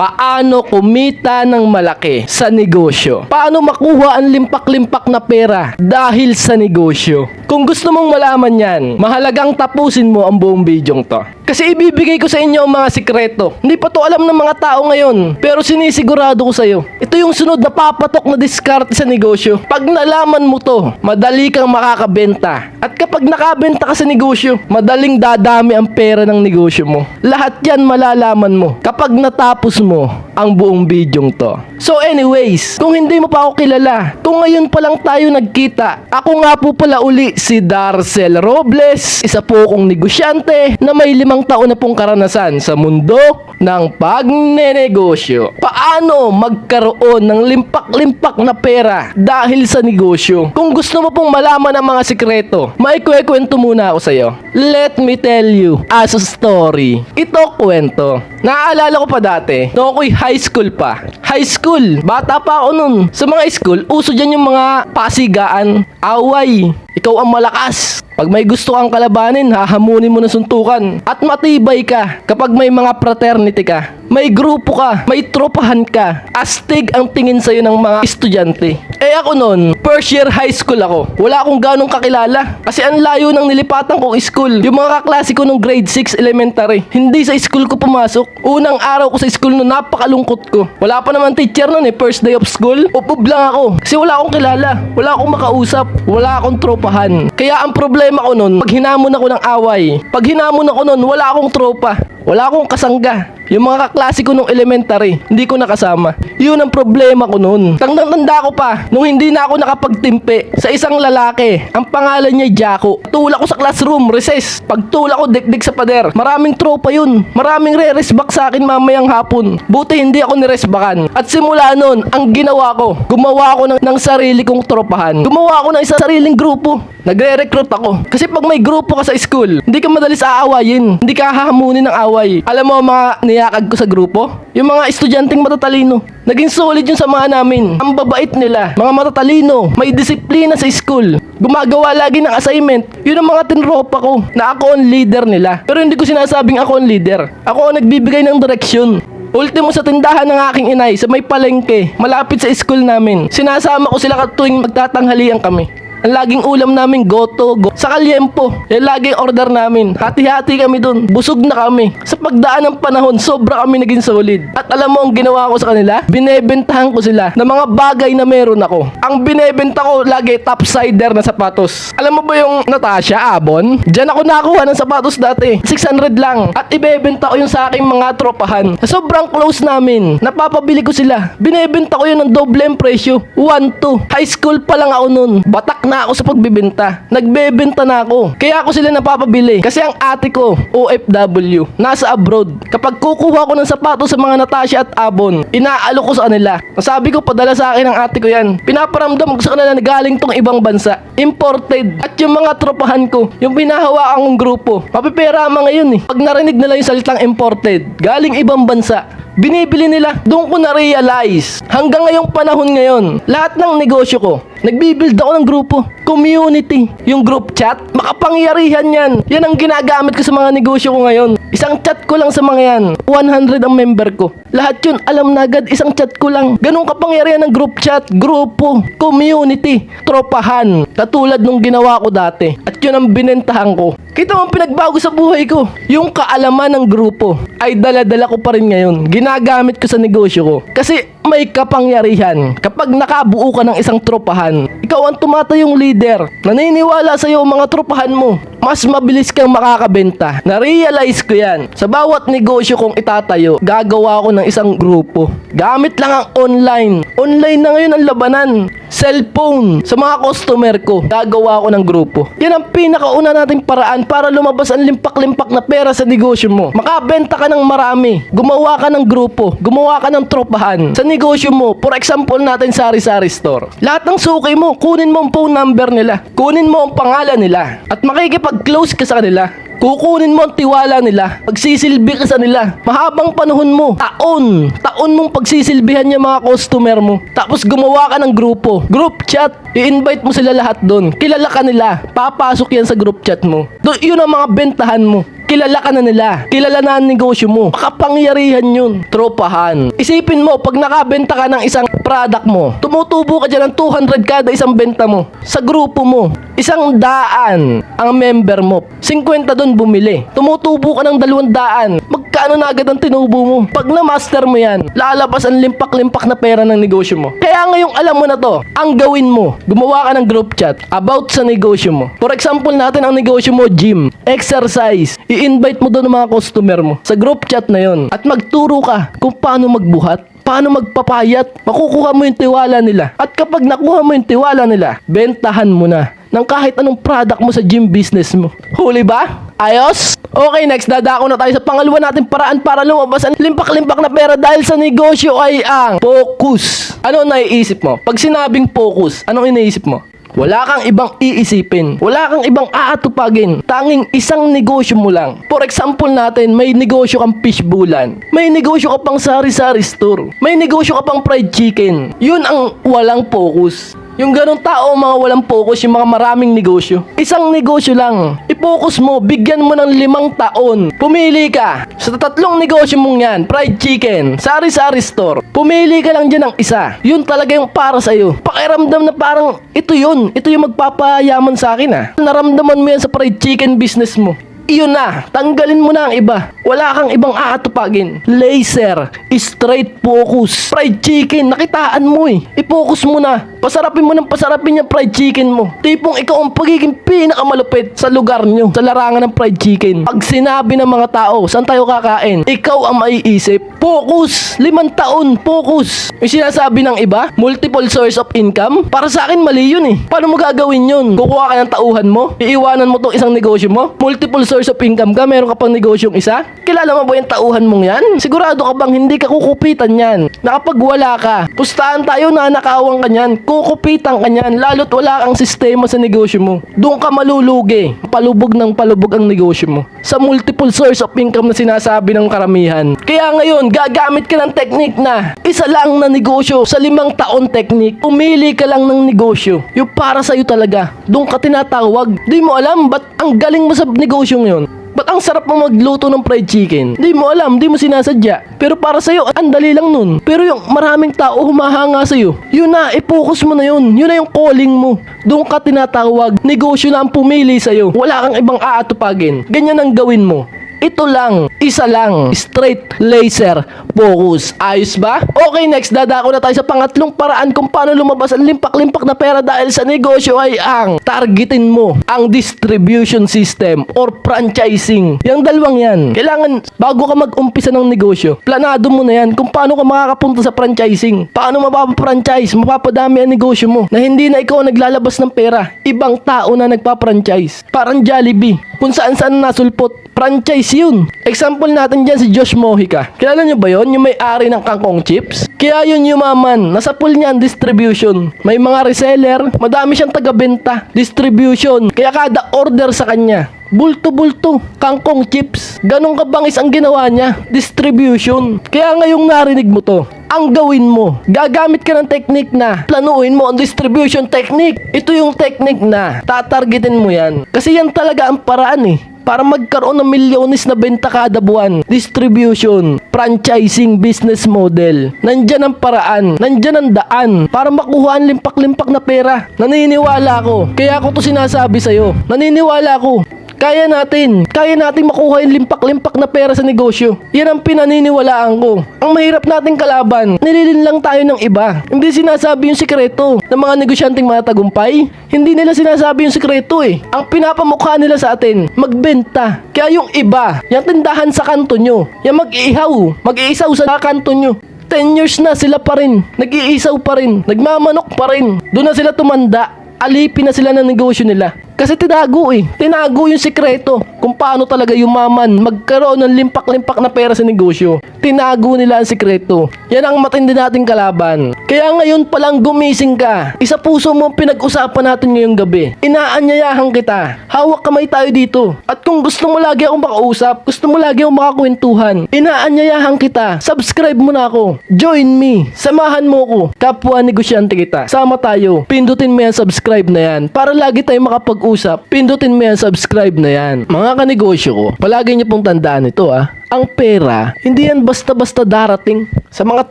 Paano kumita ng malaki sa negosyo? Paano makuha ang limpak-limpak na pera dahil sa negosyo? Kung gusto mong malaman yan, mahalagang tapusin mo ang buong bidyong to. Kasi ibibigay ko sa inyo ang mga sikreto. Hindi pa to alam ng mga tao ngayon, pero sinisigurado ko sa iyo. Ito yung sunod na papatok na diskarte sa negosyo. Pag nalaman mo to, madali kang makakabenta. At kapag nakabenta ka sa negosyo, madaling dadami ang pera ng negosyo mo. Lahat yan malalaman mo kapag natapos mo ang buong bidyong to. So anyways, kung hindi mo pa ako kilala, kung ngayon pa lang tayo nagkita, ako nga po pala uli si Darcel Robles, isa po akong negosyante na may limang taon na pong karanasan sa mundo ng pagnenegosyo. Paano magkaroon ng limpak-limpak na pera dahil sa negosyo? Kung gusto mo pong malaman ang mga sikreto, maikwekwento muna ako sa'yo. Let me tell you as a story. Ito kwento. Naaalala ko pa dati, nung ako'y high school pa. High school, bata pa ako nun. Sa mga school, uso dyan yung mga pasigaan, away. Ikaw ang malakas. Pag may gusto kang kalabanin, hahamunin mo ng suntukan. At matibay ka kapag may mga fraternity ka. May grupo ka, may tropahan ka. Astig ang tingin sa'yo ng mga estudyante. Eh ako nun, first year high school ako. Wala akong ganong kakilala. Kasi ang layo ng nilipatan kong school. Yung mga kaklase ko nung grade 6 elementary. Hindi sa school ko pumasok. Unang araw ko sa school nun, napakalungkot ko. Wala pa naman teacher nun eh, first day of school. Upub lang ako. Kasi wala akong kilala. Wala akong makausap. Wala akong tropahan. Kaya ang problema ko nun, pag hinamon ako ng away. Pag hinamon ako nun, wala akong tropa. Wala akong kasangga. Yung mga kaklase ko nung elementary, hindi ko nakasama. Yun ang problema ko noon. Tandang-tanda ko pa, nung hindi na ako nakapagtimpe sa isang lalaki, ang pangalan niya Jaco. Tula ko sa classroom, recess. Pagtula ko, dikdik sa pader. Maraming tropa yun. Maraming re-resback sa akin mamayang hapon. Buti hindi ako niresbakan. At simula noon, ang ginawa ko, gumawa ako ng, ng sarili kong tropahan. Gumawa ako ng isang sariling grupo. Nagre-recruit ako. Kasi pag may grupo ka sa school, hindi ka madalis aawayin. Hindi ka hahamunin ng away. Alam mo mga niyakag ko sa grupo? Yung mga estudyanteng matatalino. Naging solid yung samahan namin. Ang babait nila. Mga matatalino. May disiplina sa school. Gumagawa lagi ng assignment. Yun ang mga tinropa ko na ako ang leader nila. Pero hindi ko sinasabing ako ang leader. Ako ang nagbibigay ng direksyon. Ultimo sa tindahan ng aking inay sa may palengke, malapit sa school namin. Sinasama ko sila tuwing magtatanghalian kami. Ang laging ulam namin, goto, go. Sa kalyempo, yung laging order namin. Hati-hati kami dun. Busog na kami. Sa pagdaan ng panahon, sobra kami naging solid. At alam mo ang ginawa ko sa kanila? Binebentahan ko sila ng mga bagay na meron ako. Ang binebenta ko lagi topsider na sapatos. Alam mo ba yung Natasha Abon? Diyan ako nakakuha ng sapatos dati. 600 lang. At ibebenta ko yung sa aking mga tropahan. Sobrang close namin, napapabili ko sila. Binebenta ko yun ng doble ang presyo. 1-2. High school pa lang ako nun. Batak na ako sa pagbibenta. Nagbebenta na ako. Kaya ako sila napapabili. Kasi ang ate ko, OFW, nasa abroad. Kapag kukuha ko ng sapatos sa mga Natasha at Abon, inaalok ko sa kanila. Sabi ko, padala sa akin ng ate ko yan. Pinaparamdam ko sa kanila na galing tong ibang bansa. Imported. At yung mga tropahan ko, yung pinahawakan kong grupo, mapipera mga ngayon eh. Pag narinig nila yung salitang imported, galing ibang bansa, binibili nila. Doon ko na-realize. Hanggang ngayong panahon ngayon, lahat ng negosyo ko, nagbibuild ako ng grupo. Community. Yung group chat, makapangyarihan yan. Yan ang ginagamit ko sa mga negosyo ko ngayon. Isang chat ko lang sa mga yan. 100 ang member ko. Lahat yun, alam na agad, isang chat ko lang. Ganun kapangyarihan ng group chat, grupo, community, tropahan. Katulad nung ginawa ko dati. At yun ang binentahan ko. Kita mo ang pinagbago sa buhay ko. Yung kaalaman ng grupo ay dala-dala ko pa rin ngayon. Ginagamit ko sa negosyo ko. Kasi may kapangyarihan. Kapag nakabuo ka ng isang tropahan, ikaw ang tumatayong leader. Naniniwala sa iyo mga tropahan mo. Mas mabilis kang makakabenta. Na-realize ko yan. Sa bawat negosyo kong itatayo, gagawa ko ng isang grupo. Gamit lang ang online. Online na ngayon ang labanan. Cellphone. Sa mga customer ko, gagawa ko ng grupo. Yan ang pinakauna nating paraan para lumabas ang limpak-limpak na pera sa negosyo mo. Makabenta ka ng marami. Gumawa ka ng grupo. Gumawa ka ng tropahan. Sa negosyo mo, for example natin sari-sari store. Lahat ng suki mo, kunin mo ang phone number nila. Kunin mo ang pangalan nila. At makikipag-close ka sa kanila. Kukunin mo ang tiwala nila. Pagsisilbi ka sa nila. Mahabang panahon mo. Taon. Taon mong pagsisilbihan yung mga customer mo. Tapos gumawa ka ng grupo. Group chat. I-invite mo sila lahat doon. Kilala ka nila. Papasok yan sa group chat mo. Do, yun ang mga bentahan mo. Kilala ka na nila. Kilala na ang negosyo mo. Makapangyarihan yun. Tropahan. Isipin mo, pag nakabenta ka ng isang product mo, tumutubo ka dyan ng 200 kada isang benta mo. Sa grupo mo, isang daan ang member mo. 50 doon bumili. Tumutubo ka ng 200. Magkano na agad ang tinubo mo? Pag na-master mo yan, lalabas ang limpak-limpak na pera ng negosyo mo. Kaya ngayong alam mo na to, ang gawin mo, gumawa ka ng group chat about sa negosyo mo. For example natin ang negosyo mo, gym, exercise. I-invite mo doon ang mga customer mo sa group chat na yon at magturo ka kung paano magbuhat paano magpapayat, makukuha mo yung tiwala nila. At kapag nakuha mo yung tiwala nila, bentahan mo na ng kahit anong product mo sa gym business mo. Huli ba? Ayos? Okay, next dadako na tayo sa pangalawa natin paraan para lumabas ang limpak-limpak na pera dahil sa negosyo ay ang focus. Ano naiisip mo? Pag sinabing focus, anong iniisip mo? Wala kang ibang iisipin. Wala kang ibang aatupagin. Tanging isang negosyo mo lang. For example natin, may negosyo kang fishbulan. May negosyo ka pang sari-sari store. May negosyo ka pang fried chicken. Yun ang walang focus. Yung ganong tao, mga walang focus, yung mga maraming negosyo. Isang negosyo lang. I-focus mo, bigyan mo ng limang taon. Pumili ka. Sa tatlong negosyo mong yan, fried chicken, sari-sari store. Pumili ka lang dyan ng isa. Yun talaga yung para sa'yo. Pakiramdam na parang, ito yun. Ito yung magpapayaman sa akin ah. Naramdaman mo yan sa fried chicken business mo. Iyon na, tanggalin mo na ang iba. Wala kang ibang aatupagin. Laser, straight focus. Fried chicken, nakitaan mo eh. I-focus mo na. Pasarapin mo ng pasarapin yung fried chicken mo. Tipong ikaw ang pagiging pinakamalupit sa lugar nyo. Sa larangan ng fried chicken. Pag sinabi ng mga tao, saan tayo kakain? Ikaw ang maiisip. Focus! Limang taon, focus! Yung sinasabi ng iba, multiple source of income. Para sa akin, mali yun eh. Paano mo gagawin yun? Kukuha ka ng tauhan mo? Iiwanan mo tong isang negosyo mo? Multiple source of income ka? Meron ka pang negosyong isa? Kilala mo ba yung tauhan mong yan? Sigurado ka bang hindi ka kukupitan yan? Na kapag wala ka, pustahan tayo na nakawang ka yan, kukupitan ka yan, lalo't wala kang sistema sa negosyo mo. Doon ka malulugi. Palubog ng palubog ang negosyo mo. Sa multiple source of income na sinasabi ng karamihan. Kaya ngayon, gagamit ka ng technique na isa lang na negosyo sa limang taon technique. Pumili ka lang ng negosyo. Yung para sa'yo talaga. Doon ka tinatawag. Di mo alam ba't ang galing mo sa negosyong yun. Ba't ang sarap mo magluto ng fried chicken? Di mo alam, di mo sinasadya. Pero para sa'yo, ang dali lang nun. Pero yung maraming tao humahanga sa'yo, yun na, i-focus mo na yun. Yun na yung calling mo. Doon ka tinatawag. Negosyo na ang pumili sa'yo. Wala kang ibang aatupagin. Ganyan ang gawin mo. Ito lang, isa lang, straight laser focus. Ayos ba? Okay, next, dadako na tayo sa pangatlong paraan kung paano lumabas ang limpak-limpak na pera dahil sa negosyo ay ang targetin mo ang distribution system or franchising. Yung dalawang yan, kailangan bago ka mag-umpisa ng negosyo, planado mo na yan kung paano ka makakapunta sa franchising. Paano mapapa-franchise, mapapadami ang negosyo mo na hindi na ikaw naglalabas ng pera. Ibang tao na nagpa-franchise. Parang Jollibee, kung saan saan nasulpot. Franchise yun. Example natin dyan si Josh Mojica. Kilala nyo ba yon Yung may-ari ng kangkong chips? Kaya yun yumaman. Nasa pool niya ang distribution. May mga reseller. Madami siyang taga-benta. Distribution. Kaya kada order sa kanya. Bulto-bulto. Kangkong chips. Ganong kabangis ang ginawa niya. Distribution. Kaya ngayong narinig mo to, ang gawin mo, gagamit ka ng technique na planuin mo ang distribution technique. Ito yung technique na tatargetin mo yan. Kasi yan talaga ang paraan eh para magkaroon ng milyones na benta kada buwan. Distribution, franchising business model. Nandyan ang paraan, nandyan ang daan para makuha ang limpak-limpak na pera. Naniniwala ako. Kaya ako to sinasabi sa'yo. Naniniwala ako. Kaya natin. Kaya natin makuha yung limpak-limpak na pera sa negosyo. Yan ang pinaniniwalaan ko. Ang mahirap nating kalaban, nililin lang tayo ng iba. Hindi sinasabi yung sikreto ng mga negosyanteng mga tagumpay. Hindi nila sinasabi yung sikreto eh. Ang pinapamukha nila sa atin, magbenta. Kaya yung iba, yung tindahan sa kanto nyo, yung mag-iihaw, mag-iisaw sa kanto nyo. 10 years na sila pa rin. Nag-iisaw pa rin. Nagmamanok pa rin. Doon na sila tumanda. Alipin na sila ng negosyo nila. Kasi tinago eh. Tinago yung sikreto kung paano talaga yumaman magkaroon ng limpak-limpak na pera sa negosyo. Tinago nila ang sikreto. Yan ang matindi nating kalaban. Kaya ngayon palang gumising ka. Isa puso mo pinag-usapan natin ngayong gabi. Inaanyayahan kita. Hawak kamay tayo dito. At kung gusto mo lagi akong makausap, gusto mo lagi akong makakwentuhan, inaanyayahan kita. Subscribe mo na ako. Join me. Samahan mo ko. Kapwa negosyante kita. Sama tayo. Pindutin mo yan subscribe na yan para lagi tayo makapag makipag-usap, pindutin mo yan, subscribe na yan. Mga kanegosyo ko, palagi niyo pong tandaan ito ah. Ang pera, hindi yan basta-basta darating sa mga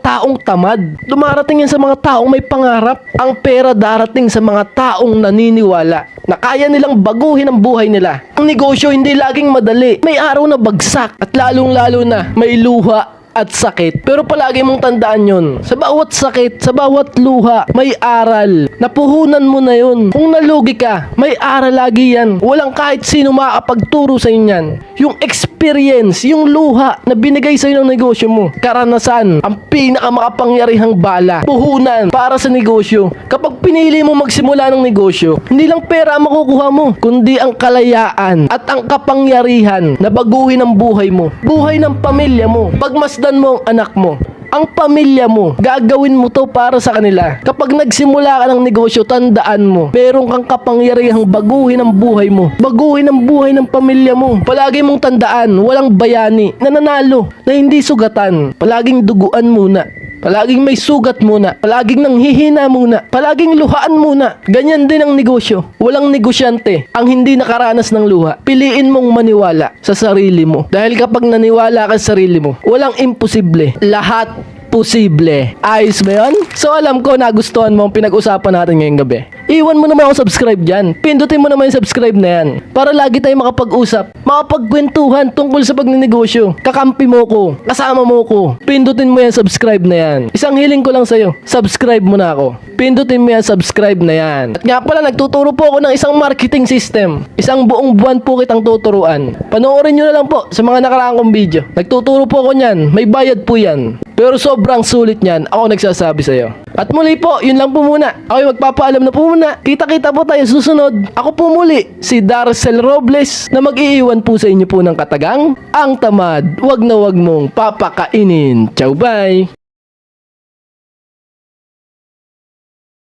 taong tamad. Dumarating yan sa mga taong may pangarap. Ang pera darating sa mga taong naniniwala na kaya nilang baguhin ang buhay nila. Ang negosyo hindi laging madali. May araw na bagsak at lalong-lalo na may luha at sakit. Pero palagi mong tandaan yon. Sa bawat sakit, sa bawat luha, may aral. Napuhunan mo na yun. Kung nalugi ka, may aral lagi yan. Walang kahit sino makakapagturo sa inyo yan. Yung experience, yung luha na binigay sa ng negosyo mo. Karanasan, ang pinakamakapangyarihang bala. Puhunan para sa negosyo. Kapag pinili mo magsimula ng negosyo, hindi lang pera ang makukuha mo, kundi ang kalayaan at ang kapangyarihan na baguhin ang buhay mo. Buhay ng pamilya mo. Pagmasdan mo ang anak mo. Ang pamilya mo, gagawin mo to para sa kanila. Kapag nagsimula ka ng negosyo, tandaan mo, meron kang kapangyarihang baguhin ang buhay mo. Baguhin ang buhay ng pamilya mo. Palagi mong tandaan, walang bayani, nananalo, na hindi sugatan. Palaging duguan muna. Palaging may sugat muna. Palaging nanghihina muna. Palaging luhaan muna. Ganyan din ang negosyo. Walang negosyante ang hindi nakaranas ng luha. Piliin mong maniwala sa sarili mo. Dahil kapag naniwala ka sa sarili mo, walang imposible. Lahat posible. Ayos ba yun? So alam ko nagustuhan mo ang pinag-usapan natin ngayong gabi. Iwan mo naman ako subscribe dyan. Pindutin mo naman yung subscribe na yan. Para lagi tayo makapag-usap, makapagkwentuhan tungkol sa pagnenegosyo. Kakampi mo ko, kasama mo ko. Pindutin mo yan subscribe na yan. Isang hiling ko lang sa'yo, subscribe mo na ako. Pindutin mo yan subscribe na yan. At nga pala, nagtuturo po ako ng isang marketing system. Isang buong buwan po kitang tuturuan. Panoorin nyo na lang po sa mga nakaraang kong video. Nagtuturo po ako niyan. May bayad po yan. Pero sobrang sulit niyan, ako nagsasabi sa'yo. At muli po, yun lang po muna. Ako yung magpapaalam na po muna. Kita-kita po tayo susunod. Ako po muli, si Darcel Robles na mag-iiwan po sa inyo po ng katagang, ang tamad, wag na wag mong papakainin. Ciao bye!